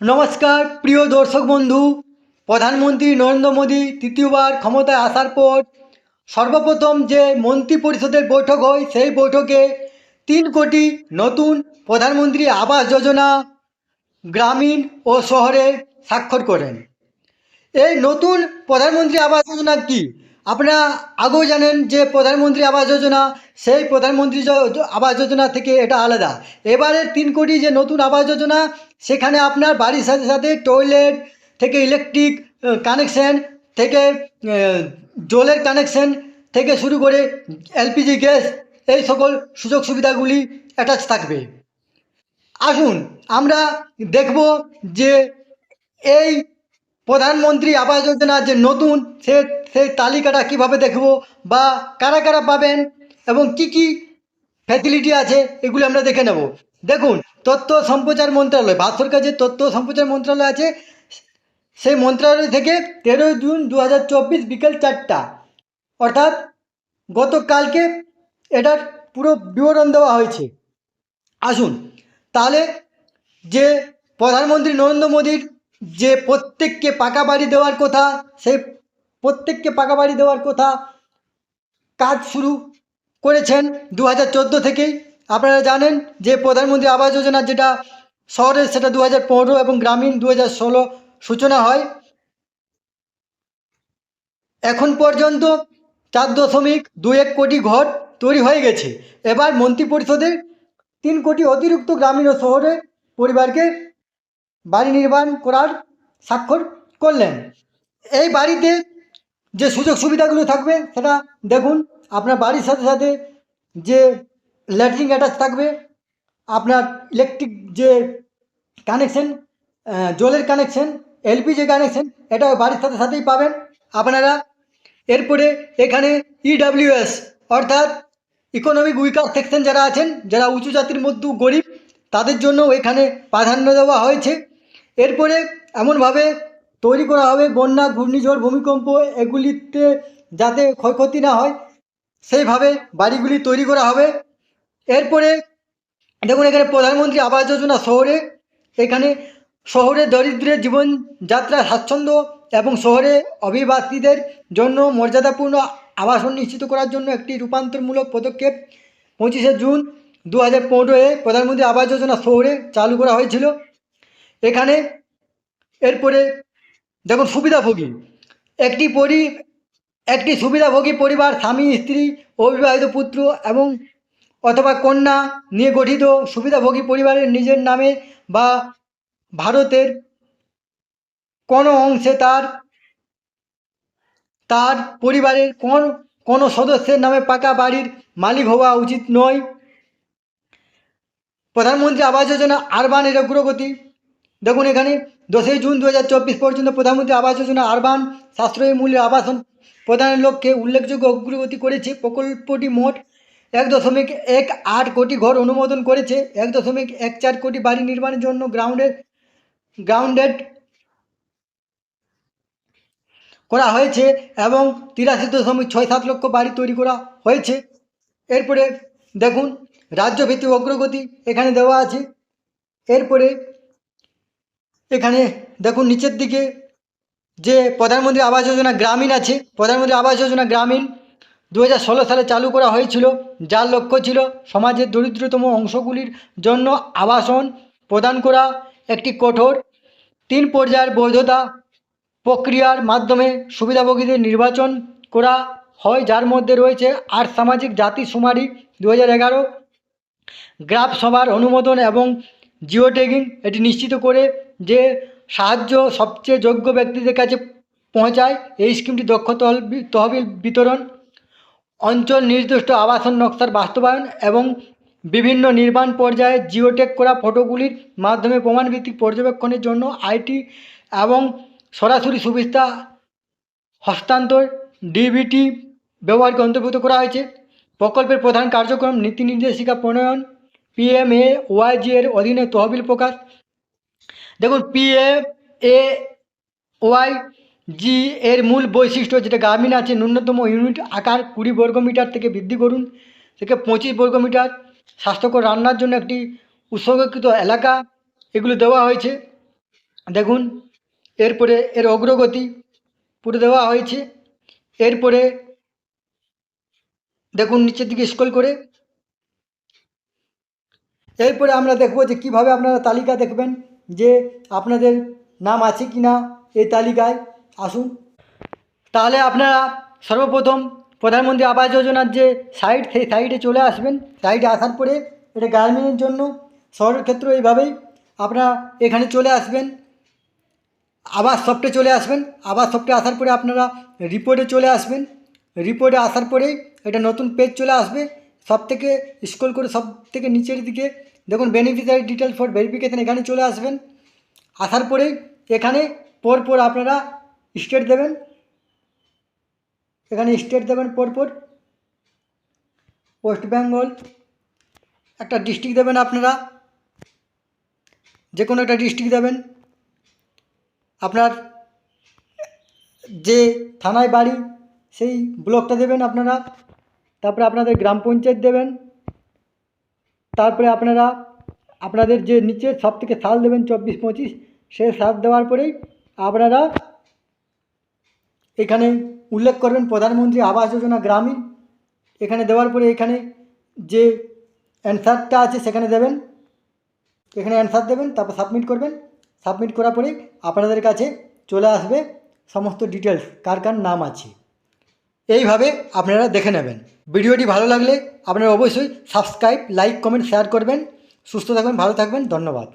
নমস্কার, প্রিয় দর্শক বন্ধু। প্রধানমন্ত্রী নরেন্দ্র মোদী তৃতীয়বার ক্ষমতায় আসার পর সর্বপ্রথম যে মন্ত্রী পরিষদের বৈঠক হয়, সেই বৈঠকে তিন কোটি নতুন প্রধানমন্ত্রী আবাস যোজনা গ্রামীণ ও শহরে স্বাক্ষর করেন। এই নতুন প্রধানমন্ত্রী আবাস যোজনা কি? আপনারা আগেও জানেন যে প্রধানমন্ত্রী আবাস যোজনা, সেই প্রধানমন্ত্রী আবাস যোজনা থেকে এটা আলাদা। এবারে তিন কোটি যে নতুন আবাস যোজনা, সেখানে আপনার বাড়ির সাথে সাথে টয়লেট থেকে ইলেকট্রিক কানেকশন থেকে জলের কানেকশন থেকে শুরু করে এলপিজি গ্যাস এই সকল সুযোগ সুবিধাগুলি অ্যাটাচ থাকবে। আসুন, আমরা দেখব যে এই প্রধানমন্ত্রী আবাস যোজনার যে নতুন, সে সেই তালিকাটা কীভাবে দেখব বা কারা কারা পাবেন এবং কি কি ফ্যাসিলিটি আছে, এগুলো আমরা দেখে নেব। দেখুন তথ্য সম্প্রচার মন্ত্রণালয় ভারত সরকার যে তথ্য সম্প্রচার মন্ত্রণালয় আছে, সেই মন্ত্রণালয় থেকে তেরোই জুন দু হাজার চব্বিশ বিকেল চারটা, অর্থাৎ গতকালকে এটার পুরো বিবরণ দেওয়া হয়েছে। আসুন, তাহলে যে প্রধানমন্ত্রী নরেন্দ্র মোদীর যে প্রত্যেককে পাকা বাড়ি দেওয়ার কথা সেই প্রত্যেককে পাকা বাড়ি দেওয়ার কথা কাজ শুরু করেছেন দু হাজার চোদ্দ থেকেই আপনারা জানেন যে প্রধানমন্ত্রী আবাস যোজনা যেটা শহরের সেটা দু হাজার পনেরো এবং গ্রামীণ দু হাজার ষোলো সূচনা হয়। এখন পর্যন্ত চার দশমিক দু এক কোটি ঘর তৈরি হয়ে গেছে। এবার মন্ত্রী পরিষদের তিন কোটি অতিরিক্ত গ্রামীণ ও শহরে পরিবারকে বাড়ি নির্মাণ করার স্বাক্ষর করলেন। এই বাড়িতে যে সুযোগ সুবিধাগুলো থাকবে সেটা দেখুন, আপনার বাড়ির সাথে সাথে যে ল্যাট্রিন অ্যাটাচ থাকবে, আপনার ইলেকট্রিক যে কানেকশন জলের কানেকশন, এলপিজি কানেকশন এটা বাড়ির সাথে সাথেই পাবেন আপনারা। এরপরে এখানে ইডাব্লিউএস অর্থাৎ ইকোনমিক উইকার সেকশন যারা আছেন, যারা উঁচু জাতির মধ্যে গরিব, তাদের জন্য এখানে প্রাধান্য দেওয়া হয়েছে। এরপরে এমনভাবে তৈরি করা হবে, বন্যা, ঘূর্ণিঝড়, ভূমিকম্প এগুলিতে যাতে ক্ষয়ক্ষতি না হয়, সেইভাবে বাড়িগুলি তৈরি করা হবে। এরপরে দেখুন, এখানে প্রধানমন্ত্রী আবাস যোজনা শহরে, এখানে শহরে দরিদ্রের জীবনযাত্রা স্বাচ্ছন্দ্য এবং শহরে অভিবাসীদের জন্য মর্যাদাপূর্ণ আবাসন নিশ্চিত করার জন্য একটি রূপান্তরমূলক পদক্ষেপ। পঁচিশে জুন দু হাজার পনেরোয় প্রধানমন্ত্রী আবাস যোজনা শহরে চালু করা হয়েছিল। এখানে এরপরে দেখুন সুবিধাভোগী। একটি পরি, একটি সুবিধাভোগী পরিবার, স্বামী, স্ত্রী, অবিবাহিত পুত্র এবং অথবা কন্যা নিয়ে গঠিত সুবিধাভোগী পরিবারের নিজের নামে বা ভারতের কোনো অংশে তার তার পরিবারের কোন, কোনো সদস্যের নামে পাকা বাড়ির মালিক হওয়া উচিত নয়। প্রধানমন্ত্রী আবাস যোজনা আরবানের অগ্রগতি দেখুন এখানে দশই জুন দু হাজার চব্বিশ পর্যন্ত প্রধানমন্ত্রী আবাস যোজনা, আরবান, সাশ্রয়ী মূল্যের আবাসন প্রদানের লক্ষ্যে উল্লেখযোগ্য অগ্রগতি করেছে প্রকল্পটি মোট এক দশমিক এক আট কোটি ঘর অনুমোদন করেছে, এক দশমিক এক চার কোটি বাড়ি নির্মাণের জন্য গ্রাউন্ডের গ্রাউন্ডেড করা হয়েছে এবং তিরাশি দশমিক ছয় সাত লক্ষ বাড়ি তৈরি করা হয়েছে। এরপরে দেখুন, রাজ্যভিত্তিক অগ্রগতি এখানে দেওয়া আছে। এরপরে এখানে দেখুন নিচের দিকে যে প্রধানমন্ত্রী আবাস যোজনা গ্রামীণ আছে, প্রধানমন্ত্রী আবাস যোজনা গ্রামীণ দু হাজার ষোলো সালে চালু করা হয়েছিল। যার লক্ষ্য ছিল সমাজের দরিদ্রতম অংশগুলির জন্য আবাসন প্রদান করা একটি কঠোর তিন পর্যায়ের বৈধতা প্রক্রিয়ার মাধ্যমে সুবিধাভোগীদের নির্বাচন করা হয়, যার মধ্যে রয়েছে আর সামাজিক জাতি শুমারি দু হাজার গ্রাফ সভার অনুমোদন এবং জিও এটি নিশ্চিত করে যে সাহায্য সবচেয়ে যোগ্য ব্যক্তিদের কাছে পৌঁছায়, এই স্কিমটি দক্ষ তহবিল তহবিল বিতরণ, অঞ্চল নির্দিষ্ট আবাসন নকশার বাস্তবায়ন এবং বিভিন্ন নির্মাণ পর্যায়ে জিওটেক করা ফটোগুলির মাধ্যমে প্রমাণভিত্তিক পর্যবেক্ষণের জন্য আইটি এবং সরাসরি সুবিধা হস্তান্তর ডিবিটি ব্যবহারকে অন্তর্ভুক্ত করা হয়েছে। প্রকল্পের প্রধান কার্যক্রম নীতি নির্দেশিকা প্রণয়ন পিএমএ ওয়াইজি এর অধীনে তহবিল প্রকাশ দেখুন পিএ এ ওয়াই জি এর মূল বৈশিষ্ট্য যেটা গ্রামীণ আছে, ন্যূনতম ইউনিট আকার কুড়ি বর্গমিটার থেকে বৃদ্ধি করুন। থেকে পঁচিশ বর্গমিটার স্বাস্থ্যকর রান্নার জন্য একটি উৎসর্গীকৃত এলাকা এগুলো দেওয়া হয়েছে। দেখুন, এরপরে এর অগ্রগতি পুরো দেওয়া হয়েছে। এরপরে দেখুন, নিচের দিকে স্ক্রল করে। এরপরে আমরা দেখব যে কীভাবে আপনারা তালিকা দেখবেন। যে আপনাদের নাম আছে কি না এই তালিকায় আসুন। তাহলে আপনারা সর্বপ্রথম প্রধানমন্ত্রী আবাস যোজনার যে সাইট সেই সাইটে চলে আসবেন। সাইটে আসার পরে এটা গ্রামীণের জন্য, শহরের ক্ষেত্রে এইভাবেই আপনারা এখানে চলে আসবেন। আবাস সফটে চলে আসবেন। আবাস সফটে আসার পরে আপনারা রিপোর্টে চলে আসবেন। রিপোর্টে আসার পরেই এটা নতুন পেজ চলে আসবে। সব থেকে স্ক্রল করে সব থেকে নিচের দিকে দেখুন বেনিফিশিয়ারি ডিটেলস ফর ভেরিফিকেশান এখানে চলে আসবেন। আসার পরেই এখানে পর পর আপনারা স্টেট দেবেন। এখানে স্টেট দেবেন পরপর ওয়েস্ট বেঙ্গল একটা ডিস্ট্রিক্ট দেবেন আপনারা। যে কোনো একটা ডিস্ট্রিক্ট দেবেন। আপনার যে থানায় বাড়ি, সেই ব্লকটা দেবেন আপনারা। তারপরে আপনাদের গ্রাম পঞ্চায়েত দেবেন। তারপরে আপনারা, আপনাদের যে নিচে সব থেকে সাল দেবেন চব্বিশ, পঁচিশ, সে সাল দেওয়ার পরেই আপনারা এখানে উল্লেখ করবেন প্রধানমন্ত্রী আবাস যোজনা গ্রামীণ। এখানে দেওয়ার পরে এখানে যে অ্যান্সারটা আছে সেখানে দেবেন। এখানে অ্যান্সার দেবেন, তারপর সাবমিট করবেন। সাবমিট করার পরে আপনাদের কাছে চলে আসবে সমস্ত ডিটেলস, কার কার নাম আছে। এইভাবে আপনারা দেখে নেবেন। ভিডিওটি ভালো লাগলে আপনারা অবশ্যই সাবস্ক্রাইব, লাইক, কমেন্ট, শেয়ার করবেন। সুস্থ থাকবেন, ভালো থাকবেন, ধন্যবাদ।